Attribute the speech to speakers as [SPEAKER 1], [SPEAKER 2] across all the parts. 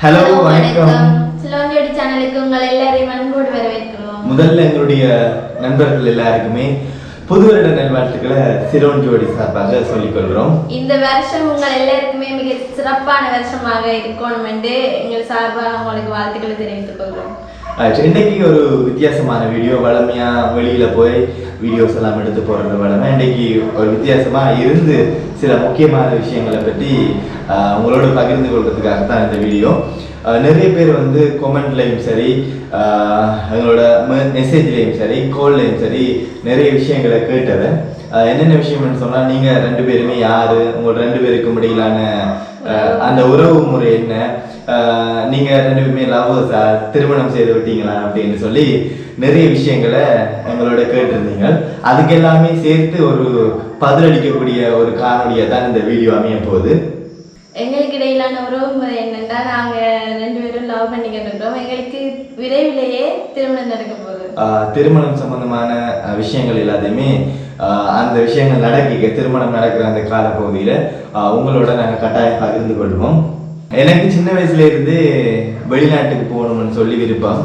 [SPEAKER 1] Hello வணக்கம்.
[SPEAKER 2] சிலோஞ்சோடி சேனலுக்கு உங்கள் எல்லாரையும் அன்போடு வரவேற்கிறோம்.
[SPEAKER 1] முதல்ல எங்களுடைய நண்பர்கள் எல்லாருக்குமே புது வருட நல்வாழ்த்துக்களை சிரோன் ஜோடி சார்பாக சொல்லிக் கொள்கிறோம்
[SPEAKER 2] இந்த வருஷம் உங்கள் எல்லாருக்குமே மிக சிறப்பான வருஷமாக இருக்கணும் என்று எங்கள் சார்பாக உங்களுக்கு வாழ்த்துக்களை தெரிவித்துக் கொள்கிறோம்.
[SPEAKER 1] ஆஹ் இன்னைக்கு ஒரு வித்தியாசமான வீடியோ வளமையா வெளியில போய் வீடியோஸ் எல்லாம் எடுத்து போறது வளமை. இன்னைக்கு ஒரு வித்தியாசமா இருந்து சில முக்கியமான விஷயங்களை பற்றி ஆஹ் உங்களோட பகிர்ந்து கொள்றதுக்காக தான் இந்த வீடியோ நிறைய பேர் வந்து கொமெண்ட்லையும் சரி எங்களோட மெசேஜ்லேயும் சரி கோல்லையும் சரி நிறைய விஷயங்களை கேட்டது. என்னென்ன விஷயம்னு சொன்னால் நீங்கள் ரெண்டு பேருமே யார் உங்கள் ரெண்டு பேருக்கு முடியலான அந்த உறவு முறை என்ன? நீங்கள் ரெண்டு பேருமே லவ்வர்ஸா திருமணம் செய்து விட்டீங்களா அப்படின்னு சொல்லி நிறைய விஷயங்களை எங்களோட கேட்டிருந்தீங்க. அதுக்கு எல்லாமே சேர்த்து ஒரு பதிலளிக்கக்கூடிய ஒரு காணொலியை தான் இந்த வீடியோ அமைய போகுது
[SPEAKER 2] எங்களுக்கு இடையிலான உறவு முறை என்னென்னா நாங்கள் ரெண்டு பேரும் லவ் பண்ணிக்கிட்டு இருக்கிறோம் எங்களுக்கு விரைவிலேயே திருமணம் நடக்க போகுது.
[SPEAKER 1] திருமணம் சம்பந்தமான விஷயங்கள் எல்லாத்தையுமே அந்த விஷயங்கள் நடக்க திருமணம் நடக்கிற அந்த காலப்பகுதியில் உங்களோட நாங்கள் கட்டாயம் பகிர்ந்து கொள்வோம். எனக்கு சின்ன வயசுல இருந்து வெளிநாட்டுக்கு போகணும்னு சொல்லி விருப்பம்.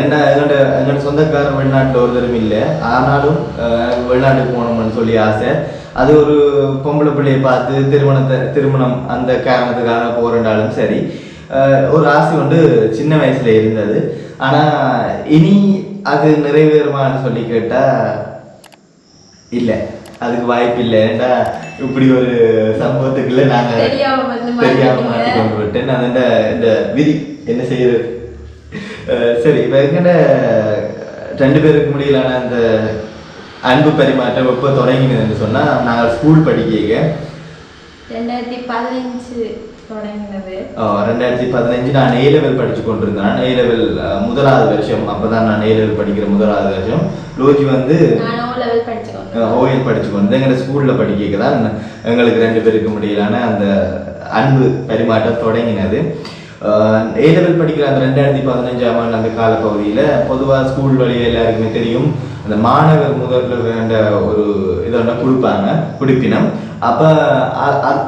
[SPEAKER 1] என்ன என்னோட என்னோட சொந்தக்காரர் வெளிநாட்டில் ஒருத்தரும் இல்லை. ஆனாலும் வெளிநாட்டுக்கு போகணும்னு சொல்லி ஆசை. அது ஒரு பொம்பளை பிள்ளையை பார்த்து திருமணத்தை திருமணம் அந்த காரணத்துக்காக போறேன்னாலும் சரி. ஒரு ஆசை வந்து சின்ன வயசுல இருந்தது. ஆனா இனி அது நிறைவேறுமான்னு சொல்லி கேட்டா இல்ல. அதுக்கு வாய்ப்பு இல்லை. ஏன்டா இப்படி ஒரு சம்பவத்துக்குள்ள நாங்க
[SPEAKER 2] தெரியாம வந்து
[SPEAKER 1] தெரியாம
[SPEAKER 2] மாட்டிக்கிட்டீங்க.
[SPEAKER 1] மாட்டிக்கொண்டு விட்டேன் நான் இந்த விதி என்ன செய்யறது? சரி இப்ப எங்கிட்ட ரெண்டு பேருக்கு முடியலான அந்த அன்பு பரிமாற்றம் எப்போ தொடங்கினதுன்னு சொன்னா நாங்கள் ஸ்கூல் படிக்க
[SPEAKER 2] ரெண்டாயிரத்தி பதினஞ்சு தொடங்கினது.
[SPEAKER 1] ரெண்டாயிரத்தி பதினஞ்சு நான் ஏ லெவல் படிச்சு கொண்டிருந்தேன். ஏ லெவல் முதலாவது வருஷம். அப்பதான் நான் ஏ லெவல் படிக்கிற முதலாவது வருஷம். லோஜி வந்து ஓஎல் படிச்சு கொண்டு எங்களோட ஸ்கூல்ல படிக்க தான் எங்களுக்கு ரெண்டு பேருக்கு முடியலான அந்த அன்பு பரிமாற்றம் தொடங்கினது. ஏ லெவல் படிக்கிற அந்த ரெண்டாயிரத்தி பதினஞ்சாம் ஆண்டு அந்த காலப்பகுதியில் பொதுவாக ஸ்கூல் வழியில் எல்லாருக்குமே தெரியும். அந்த மாணவர் முதல்வர் ஒரு இதெல்லாம் கொடுப்பாங்க குடிப்பினம். அப்போ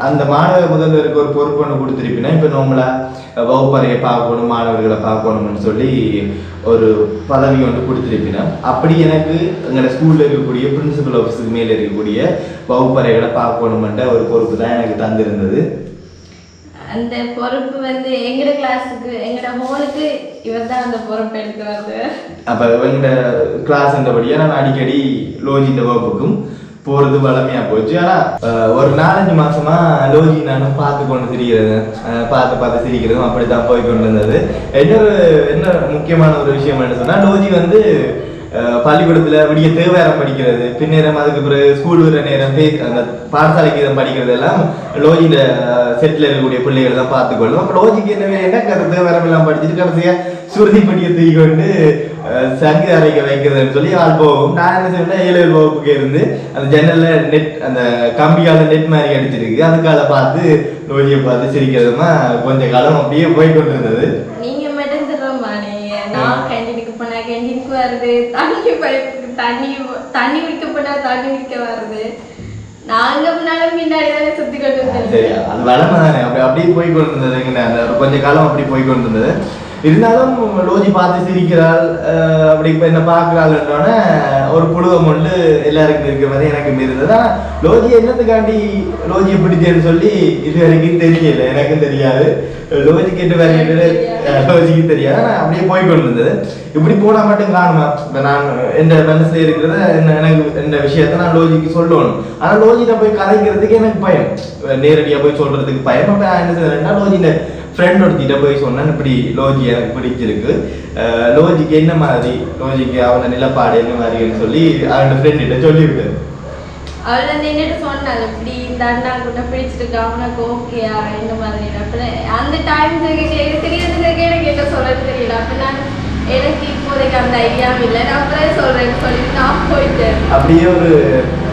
[SPEAKER 1] அந்த மாணவர் முதல்வருக்கு ஒரு பொறுப்பு ஒன்று கொடுத்துருப்பினா இப்போ நம்மளை வகுப்பறையை பார்க்கணும் மாணவர்களை பார்க்கணும்னு சொல்லி ஒரு பதவி ஒன்று கொடுத்துருப்பினா அப்படி எனக்கு எங்களோட ஸ்கூலில் இருக்கக்கூடிய பிரின்சிபல் ஆஃபீஸுக்கு மேலே இருக்கக்கூடிய வகுப்பறைகளை பார்க்கணுமென்ற ஒரு பொறுப்பு தான் எனக்கு தந்திருந்தது.
[SPEAKER 2] அந்த பொறுப்பு வந்து எங்கட கிளாஸுக்கு எங்கட ஹோலுக்கு இவர் தான் அந்த பொறுப்பு எடுத்து வந்து.
[SPEAKER 1] அப்போ எங்கட கிளாஸ்ன்றபடியாக நான் அடிக்கடி லோஜின்ற வகுப்புக்கும் போகிறது வளமையாக போச்சு. ஆனால் ஒரு நாலஞ்சு மாசமா லோஜி நானும் பார்த்து கொண்டு சிரிக்கிறது பார்த்து பார்த்து சிரிக்கிறதும் அப்படி தான் போய் கொண்டு இருந்தது என்ன என்ன முக்கியமான ஒரு விஷயம் என்ன சொன்னால் லோஜி வந்து பள்ளிக்கூடத்துல விடிய தேவாரம் படிக்கிறது பின்னேரம் அதுக்கு பிறகு ஸ்கூல் வர நேரம் அந்த பாடசாலைக்கு இதை படிக்கிறது எல்லாம் லோஜியில செட்டில் இருக்கக்கூடிய பிள்ளைகள் தான் பார்த்துக்கொள்ளும். அப்போ லோஜிக்கு என்ன வேணும்னா கதை? தேவாரம் எல்லாம் படிச்சுட்டு கடைசியா சுருதி படியை தூக்கி கொண்டு சங்கு அரைக்க வைக்கிறதுன்னு சொல்லி ஆள் போகும். நான் என்ன செய்வேன் ஏழு வகுப்புக்கு இருந்து அந்த ஜன்னல்ல நெட் அந்த கம்பியால நெட் மாதிரி அடிச்சிருக்கு. அதுக்கால பார்த்து லோஜியை பார்த்து சிரிக்கிறதுமா கொஞ்ச காலம் அப்படியே போய் கொண்டு இருந்தது
[SPEAKER 2] வருது தண்ணி பைப்புக்கு தண்ணி தண்ணி விற்கப்பட்டா தண்ணி விற்க வருது. நாங்க முன்னாலும் பின்னாடி தானே சுத்தி கொண்டு
[SPEAKER 1] சரி அது வளமை தானே. அப்படி அப்படியே போய் கொண்டு இருந்தது கொஞ்ச காலம் அப்படி போய் கொண்டு இருந்தது இருந்தாலும் லோஜி பார்த்து சிரிக்கிறாள் அஹ் அப்படி இப்போ என்ன பார்க்குறாள்ன்றோன்னே ஒரு புழுவம் ஒன்று எல்லாருக்கும் இருக்கிற மாதிரி எனக்கு இருந்தது. ஆனால் லோஜி என்னத்துக்காண்டி லோஜியை பிடிச்சேன்னு சொல்லி இது வரைக்கும் தெரியல எனக்கும் தெரியாது. லோஜி கேட்டு வேறு கேட்டு லோஜிக்கு தெரியாது. ஆனால் அப்படியே போய் இருந்தது இப்படி போனால் மட்டும் காணுமா? இப்போ நான் எந்த மனசில் இருக்கிறத என்ன எனக்கு இந்த விஷயத்த நான் லோஜிக்கு சொல்லணும். ஆனால் லோஜியில் போய் கதைக்கிறதுக்கு எனக்கு பயம். நேரடியாக போய் சொல்றதுக்கு பயம். அப்போ நான் என்ன செய்யறேன்னா லோஜியில் ஃப்ரெண்ட் ஒருத்திட்ட போய் சொன்னேன் இப்படி லோஜி எனக்கு பிடிச்சிருக்கு லோஜிக்கு என்ன மாதிரி? லோஜிக்கு அவங்க நிலப்பாடு என்ன மாதிரின்னு சொல்லி அவனோட ஃப்ரெண்ட்கிட்ட சொல்லிவிட்டேன்.
[SPEAKER 2] அவள் வந்து என்னட்டு சொன்னாங்க இப்படி இந்த அண்ணா கூட பிடிச்சிருக்கு அவனுக்கு ஓகேயா இந்த மாதிரி. அந்த டைம் எனக்கு தெரியறதுக்கு எனக்கு என்ன சொல்றது தெரியல. அப்ப நான் எனக்கு இப்போதைக்கு அந்த ஐடியாவும் இல்லை. நான் அப்புறம் சொல்றேன்னு சொல்லிட்டு நான் போயிட்டேன்.
[SPEAKER 1] அப்படியே ஒரு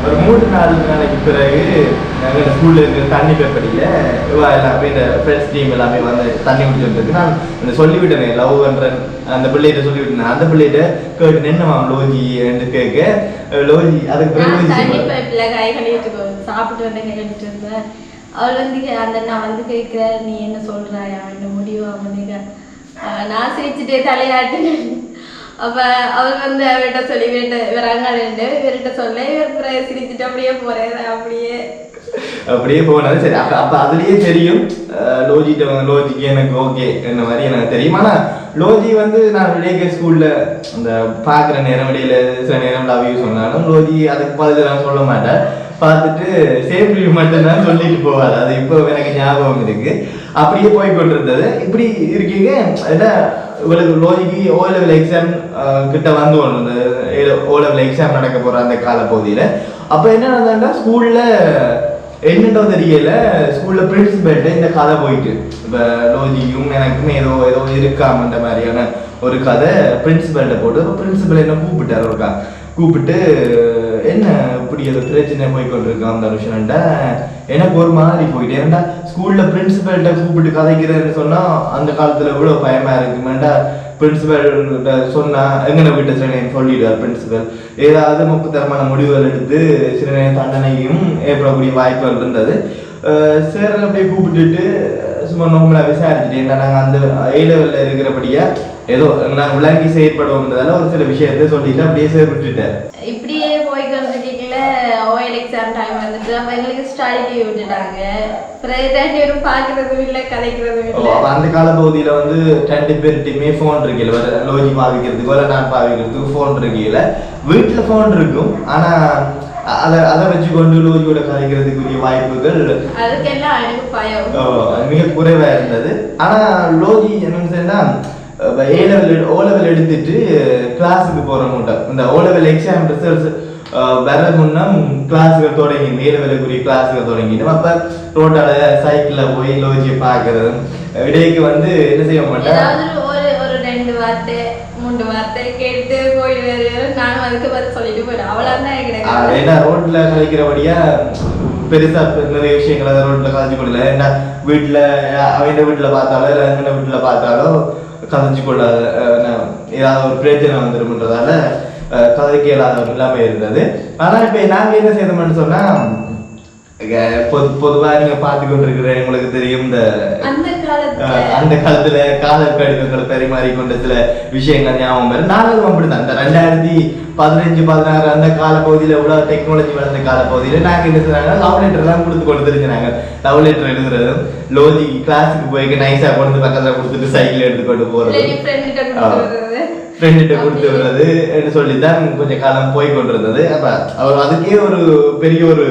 [SPEAKER 1] ஒரு மூணு நாலு நாளைக்கு பிறகு நாங்கள் ஸ்கூல்ல இருக்கிற தண்ணி பேப்படியில் இவா எல்லாமே இந்த ஃப்ரெண்ட்ஸ் டீம் எல்லாமே வந்து தண்ணி குடிச்சுட்டு நான் இந்த சொல்லிவிட்டேனே லவ் பண்றேன் அந்த பிள்ளைகிட்ட சொல்லிவிட்டேன். அந்த பிள்ளைகிட்ட கேட்டு நின்னவா லோஜி என்று கேட்க லோஜி அதுக்கு பிறகு
[SPEAKER 2] சாப்பிட்டு வந்து கை கழுவிட்டு இருந்தேன் அவள் வந்து அந்த நான் வந்து கேட்குற நீ என்ன சொல்றாயா? என்ன முடிவா அவனுக்கு. நான் சிரிச்சுட்டே தலையாட்டினேன். அப்ப அவர் வந்து அவர்கிட்ட சொல்லி இவர்கிட்ட இவர் அங்காண்டு இவர்கிட்ட சொல்ல இவர் சிரிச்சுட்டு அப்படியே போறேன் அப்படியே.
[SPEAKER 1] அப்படியே போனது சரி அப்ப அப்ப அதுலயே தெரியும் லோஜிட்ட வந்து லோஜிக்கு எனக்கு ஓகே என்ன மாதிரி எனக்கு தெரியும். ஆனா லோஜி வந்து நான் விடைக்க ஸ்கூல்ல அந்த பாக்குற நேரம் இடையில சில நேரம் லவ் யூ சொன்னாலும் லோஜி அதுக்கு பதில் நான் சொல்ல மாட்டேன் பார்த்துட்டு சேஃப் ரிவ்யூ மட்டும்தான் சொல்லிட்டு போவார். அது இப்போ எனக்கு ஞாபகம் இருக்கு. அப்படியே போய் கொண்டிருந்தது. இப்படி இருக்கீங்க என்ன இவளுக்கு லோஜிக்கு ஓ லெவல் எக்ஸாம் கிட்ட வந்து ஒன்று இந்த ஓ லெவல் எக்ஸாம் நடக்க போற அந்த காலப்பகுதியில். அப்போ என்ன நடந்ததுன்னா ஸ்கூல்ல என்னென்ன தெரியல. ஸ்கூல்ல பிரின்சிபல்ட்ட இந்த கதை போயிட்டு இப்போ லோஜிக்கும் எனக்கும் ஏதோ ஏதோ இருக்காமன்ற மாதிரியான ஒரு கதை பிரின்சிபல்ட்ட போட்டு பிரின்சிபல் என்ன கூப்பிட்டார் ஒருக்கா கூப்பிட்டு என்ன இப்படி ஏதோ பிரச்சனை போய் கொண்டிருக்கான் தனுஷன்ட்ட? எனக்கு ஒரு மாதிரி போயிட்டு ஏன்டா ஸ்கூல்ல பிரின்சிபல்கிட்ட கூப்பிட்டு கதைக்கிறேன்னு சொன்னா அந்த காலத்துல இவ்வளோ பயமா இருக்குமேண்டா? பிரின்சிபல் சொன்னா எங்கன வீட்டை சில நேரம் சொல்லிடுவார் பிரின்சிபல் ஏதாவது தரமான முடிவுகள் எடுத்து சில நேரம் தண்டனையும் ஏற்படக்கூடிய வாய்ப்புகள் இருந்தது. சார் அப்படியே கூப்பிட்டுட்டு சும்மா நோம்பலா விசாரிச்சுட்டு என்ன நாங்கள் அந்த ஏ லெவலில் இருக்கிறபடியா ஏதோ நாங்கள் விளங்கி செயற்படுவோம்ன்றதால ஒரு சில விஷயத்தை சொல்லிட்டு அப்படியே சார் விட்டுட்டார்
[SPEAKER 2] இப்படியே போய் கொண்டிருக்கீங்கள ஓஎல் எக்ஸாம் டைம் வந்துட்டு அப்ப எங்களுக்கு லீவ் விட்டுட்டாங்க. பேரும் பார்க்கறதும் இல்லை கதைக்கிறதும் இல்லை.
[SPEAKER 1] அந்த கால பகுதியில வந்து ரெண்டு பேர்கிட்டயுமே ஃபோன் இருக்குல்ல வர லோஜி பாவிக்கிறதுக்கு வர நான் பாவிக்கிறதுக்கு ஃபோன் இருக்குல்ல. வீட்டுல ஃபோன் இருக்கும் ஆனா அ- அத அதை வச்சு கொண்டு லோஜியோட கதைக்கிறதுக்குரிய வாய்ப்புகள்.
[SPEAKER 2] அதுக்கெல்லாம் எனக்கு
[SPEAKER 1] மிக குறைவா இருந்தது. ஆனா லோஜி என்னன்னு சொன்னா ஏ லெவல் ஓ லெவல் எடுத்துட்டு கிளாஸுக்கு போற மூட்டை இந்த ஓ லெவல் எக்ஸாம் ரிசல்ட்ஸ் வர முன்னம் கிளாஸுகள் தொடங்கி ஏ லெவலுக்குரிய கிளாஸுகள் தொடங்கிட்டோம் அப்ப ரோட்டால சைக்கிள்ல போய் லோஜியை பார்க்கறது. இடைக்கு வந்து என்ன செய்ய மாட்டேன்
[SPEAKER 2] ஏதாவது ஒரு ஒரு ரெண்டு வார்த்தை மூன்று வார்த்தை கேட்டு போயிடுவாரு. நானும் அதுக்கு பதில் சொல்லிட்டு போயிடுவேன். அவ்வளவுதான் எனக்கு
[SPEAKER 1] ஏன்னா ரோட்ல கழிக்கிறபடியா பெருசா நிறைய விஷயங்கள் அதை ரோட்ல கதைச்சு கொள்ளல. ஏன்னா வீட்டுல அவன் வீட்டுல பார்த்தாலோ இல்ல எங்க வீட்டுல பார்த்தாலோ கதைச்சு கொள்ளாத என்ன, ஏதாவது ஒரு பிரச்சனை வந்துருமன்றதால கதைக்க இயலாத ஒரு நிலைமை இருந்தது. ஆனா இப்ப நாங்க என்ன செய்தோம்னு சொன்னா பொது பொதுவா நீங்க பார்த்து கொண்டிருக்கிற உங்களுக்கு தெரியும் இந்த
[SPEAKER 2] அந்த காலத்துல.
[SPEAKER 1] அஹ் அந்த காலத்துல காதல் கடிதங்களை பரிமாறி கொண்ட சில விஷயங்கள் ஞாபகம் வரும். நாங்களும் அப்படிதான் அந்த ரெண்டாயிரத்தி பதினஞ்சு பதினாறு அந்த கால பகுதியில எவ்வளவு டெக்னாலஜி வளர்ந்த கால பகுதியில நாங்க என்ன செய்றாங்க லவ் லெட்டர் எல்லாம் கொடுத்து கொண்டு தெரிஞ்சாங்க லவ் லெட்டர் எழுதுறதும் லோஜி கிளாஸுக்கு போய் நைஸா கொண்டு பக்கத்துல கொடுத்துட்டு சைக்கிள் எடுத்து கொண்டு போறது
[SPEAKER 2] இல்லாட்டி
[SPEAKER 1] கொடுத்து விடுறது சொல்லி தான் கொஞ்சம் காலம் போய் கொண்டிருந்தது அப்போ அவர் அதுக்கே ஒரு பெரிய ஒரு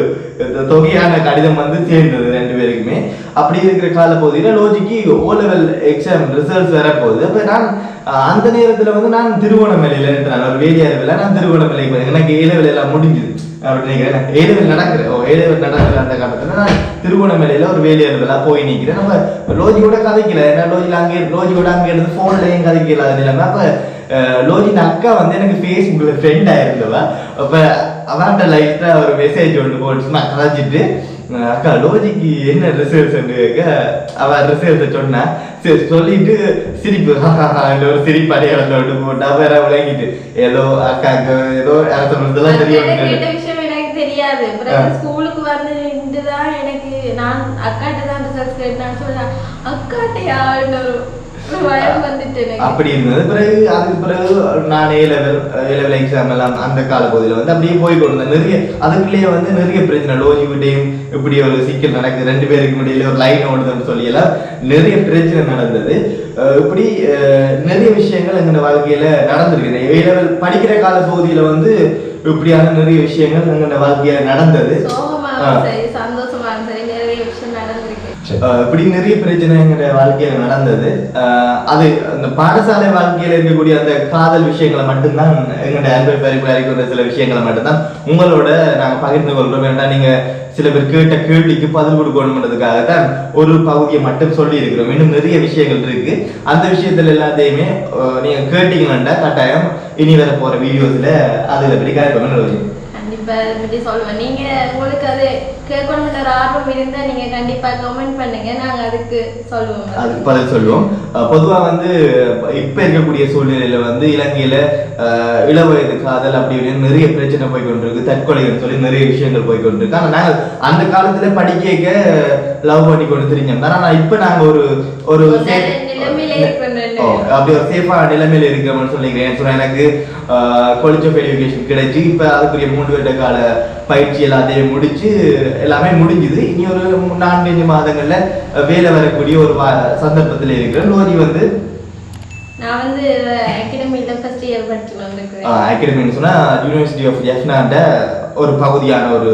[SPEAKER 1] தொகையான கடிதம் வந்து சேர்ந்தது ரெண்டு பேருக்குமே. அப்படி இருக்கிற கால பகுதியில் லோஜிக்கு ஓ லெவல் எக்ஸாம் ரிசல்ட்ஸ் வரப்போகுது. அப்போ நான் அந்த நேரத்தில் வந்து நான் திருவோணமலையில் நான் ஒரு வேலையாளவில் நான் திருவோணமலைக்கு போனேன். எனக்கு ஏ எல்லாம் முடிஞ்சுது. அப்படின்னு நினைக்கிறேன். ஏ லெவல் நடக்கிற ஓ ஏ நடக்கிற அந்த காலத்தில். நான் திருவோணமலையில் ஒரு வேலையாளர்களாக போய் நிற்கிறேன் நம்ம லோஜியோட கதைக்கல. ஏன்னா லோஜியில் அங்கே லோஜியோட அங்கே இருந்து ஃபோன்லையும் கதைக்கல? அது நிலைமை அப்போ லோஜின் அக்கா வந்து எனக்கு ஃபேஸ்புக்கில் ஃப்ரெண்ட் ஆயிருந்தவ. அப்போ அவன்கிட்ட லைட்டாக ஒரு மெசேஜ் ஒன்று போட்டு நான் கதைச்சிட்டு அஹ் அக்கா லோஜிக்கு என்ன ரிசல்ட்ஸ் கேட்க அவன் ரிசல்ட்டை சொன்னா. சரி சொல்லிட்டு சிரிப்பு என்ற ஒரு சிரிப்பு அடையாளத்தை விட்டு போட்டா வேற விளங்கிட்டு. ஏதோ அக்காக்கு ஏதோ
[SPEAKER 2] அந்த
[SPEAKER 1] தெரியும்
[SPEAKER 2] தெரியாது. ஸ்கூலுக்கு வந்து நின்றுதான் எனக்கு நான் அக்காட்ட தான் ரிசல்ட் கேட்டான்னு சொன்னேன் அக்காட்டையா? ஒரு
[SPEAKER 1] அப்படி இருந்தது. பிறகு அதுக்கு பிறகு நான் A level A level exam எல்லாம் அந்த கால பகுதியில் வந்து அப்படியே போய் கொண்டிருந்தேன். நிறைய அதுக்குள்ளேயே வந்து நிறைய பிரச்சனை. லோஜி விட்டையும் இப்படி ஒரு சிக்கல் நடக்குது. ரெண்டு பேருக்கு இடையில ஒரு லைன் ஓடுதுன்னு சொல்லி எல்லாம் நிறைய பிரச்சனை நடந்தது. இப்படி நிறைய விஷயங்கள் எங்க வாழ்க்கையில நடந்திருக்கு ஏ லெவல் படிக்கிற கால பகுதியில வந்து இப்படியான நிறைய விஷயங்கள் எங்க வாழ்க்கையில நடந்தது
[SPEAKER 2] சோகமாகவும் சரி சந்தோஷமாகவும் சரி நிறைய விஷயம் நடந்திருக்கு
[SPEAKER 1] அஹ் இப்படி நிறைய பிரச்சனை எங்க வாழ்க்கையில நடந்தது. அது அந்த பாடசாலை வாழ்க்கையில இருக்கக்கூடிய அந்த காதல் விஷயங்களை மட்டும்தான் எங்கள்ட அன்பை பரிமாறிக்கொண்ட சில விஷயங்களை மட்டும்தான் உங்களோட நாங்க பகிர்ந்து கொள்றோம் வேண்டாம் நீங்க சில பேர் கேட்ட கேள்விக்கு பதில் கொடுக்கணும்ன்றதுக்காக தான் ஒரு பகுதியை மட்டும் சொல்லி இருக்கிறோம் இன்னும் நிறைய விஷயங்கள் இருக்கு. அந்த விஷயத்துல எல்லாத்தையுமே நீங்க கேட்டீங்கன்னா கட்டாயம். இனி வர போற வீடியோஸ்ல அதுல
[SPEAKER 2] பிடிக்காது அதை பற்றி சொல்லுவேன். நீங்கள் உங்களுக்கு அது கேட்கணுன்ற ஒரு ஆர்வம் இருந்தால் நீங்கள் கண்டிப்பாக கமெண்ட் பண்ணுங்க. நாங்கள் அதுக்கு சொல்லுவோம்.
[SPEAKER 1] அதுக்கு பதில் சொல்லுவோம். பொதுவா வந்து இப்ப இருக்கக்கூடிய சூழ்நிலையில வந்து இலங்கையில இளவயது காதல் அப்படி இப்படின்னு நிறைய பிரச்சனை போய் கொண்டிருக்கு. தற்கொலைகள் சொல்லி நிறைய விஷயங்கள் போய் கொண்டிருக்கு. ஆனா நாங்க அந்த காலத்துல படிக்க லவ் பண்ணி கொண்டு தெரிஞ்சோம். ஆனா இப்ப நாங்க ஒரு ஒரு அப்படி ஒரு சேஃபான நிலைமையில இருக்கிறோம்னு சொல்லிக்கிறேன். சொன்னா எனக்கு ஆஃப் எஜுகேஷன் கிடைச்சு இப்ப அதுக்குரிய மூன்று வருட கால பயிற்சி எல்லாத்தையும் முடிச்சு எல்லாமே முடிஞ்சுது. இனி ஒரு நான்கஞ்சு மாதங்கள்ல வேலை வரக்கூடிய ஒரு சந்தர்ப்பத்துல இருக்கிறேன். லோரி வந்து?
[SPEAKER 2] நான் வந்து அகாடமியில் ஃபர்ஸ்ட் இயர் படிச்சு வந்திருக்கிறேன்.
[SPEAKER 1] அகாடமின்னு சொன்னா யூனிவர்சிட்டி ஆஃப் எஃப்னாண்ட ஒரு பகுதியான ஒரு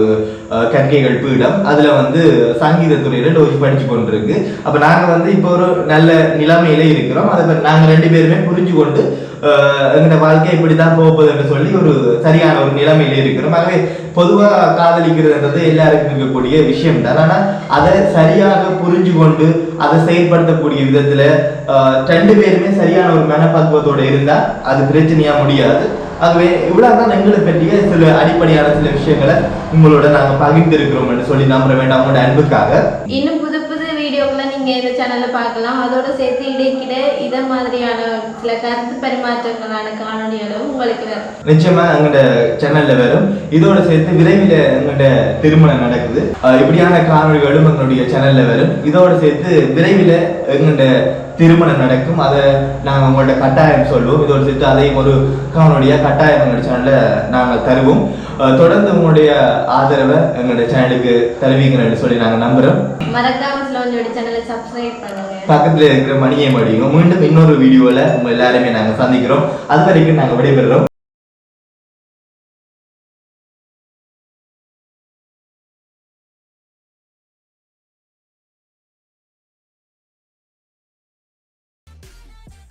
[SPEAKER 1] கற்கைகள் பீடம் அதில் வந்து சங்கீத துறையில் லோஜி படிச்சு கொண்டிருக்கு. அப்போ நாங்கள் வந்து இப்போ ஒரு நல்ல நிலைமையில இருக்கிறோம். அதை நாங்கள் ரெண்டு பேருமே புரிஞ்சு கொண்டு அஹ், எங்களோட வாழ்க்கை இப்படிதான் போகுதுன்னு சொல்லி ஒரு சரியான ஒரு நிலைமையில இருக்கிறோம். ஆகவே பொதுவாக காதலிக்கிறதுன்றது எல்லாருக்கும் இருக்கக்கூடிய விஷயம் தான். ஆனால் அதை சரியாக புரிஞ்சு கொண்டு அதை செயல்படுத்தக்கூடிய விதத்தில் ரெண்டு பேருமே சரியான ஒரு மனப்பக்குவத்தோடு இருந்தால் அது பிரச்சனையாக முடியாது. ஆகவே இவ்வளவுதான் எங்களை பற்றிய சில அடிப்படையான சில விஷயங்களை உங்களோட நாங்க பகிர்ந்திருக்கிறோம் என்று சொல்லி நம்புற வேண்டாம் உங்களோட அன்புக்காக.
[SPEAKER 2] இன்னும் புது புது வீடியோக்களை நீங்க இந்த சேனல்ல பார்க்கலாம். அதோட சேர்த்து இடைக்கிட இத மாதிரியான சில கருத்து பரிமாற்றங்களான காணொலிகளும் உங்களுக்கு வரும்.
[SPEAKER 1] நிச்சயமா எங்கள்ட சேனல்ல வரும். இதோட சேர்த்து விரைவில் எங்கள்ட திருமணம் நடக்குது. இப்படியான காணொளிகளும் எங்களுடைய சேனல்ல வரும். இதோட சேர்த்து விரைவில் எங்கள்ட திருமணம் நடக்கும். அதை நாங்கள் உங்கள்ட்ட கட்டாயம் சொல்லுவோம். இதோட சேர்த்து அதையும் ஒரு காணொலியா கட்டாயம் எங்கள் சேனல்ல நாங்கள் தருவோம். தொடர்ந்து உங்களுடைய ஆதரவை எங்களுடைய சேனலுக்கு தருவீங்கன்னு சொல்லி நாங்கள்
[SPEAKER 2] பண்ணுங்க.
[SPEAKER 1] பக்கத்துல இருக்கிற மணியை மடியும் மீண்டும் இன்னொரு வீடியோல உங்க எல்லாருமே நாங்க சந்திக்கிறோம். அது வரைக்கும் நாங்க விடைபெறுறோம்.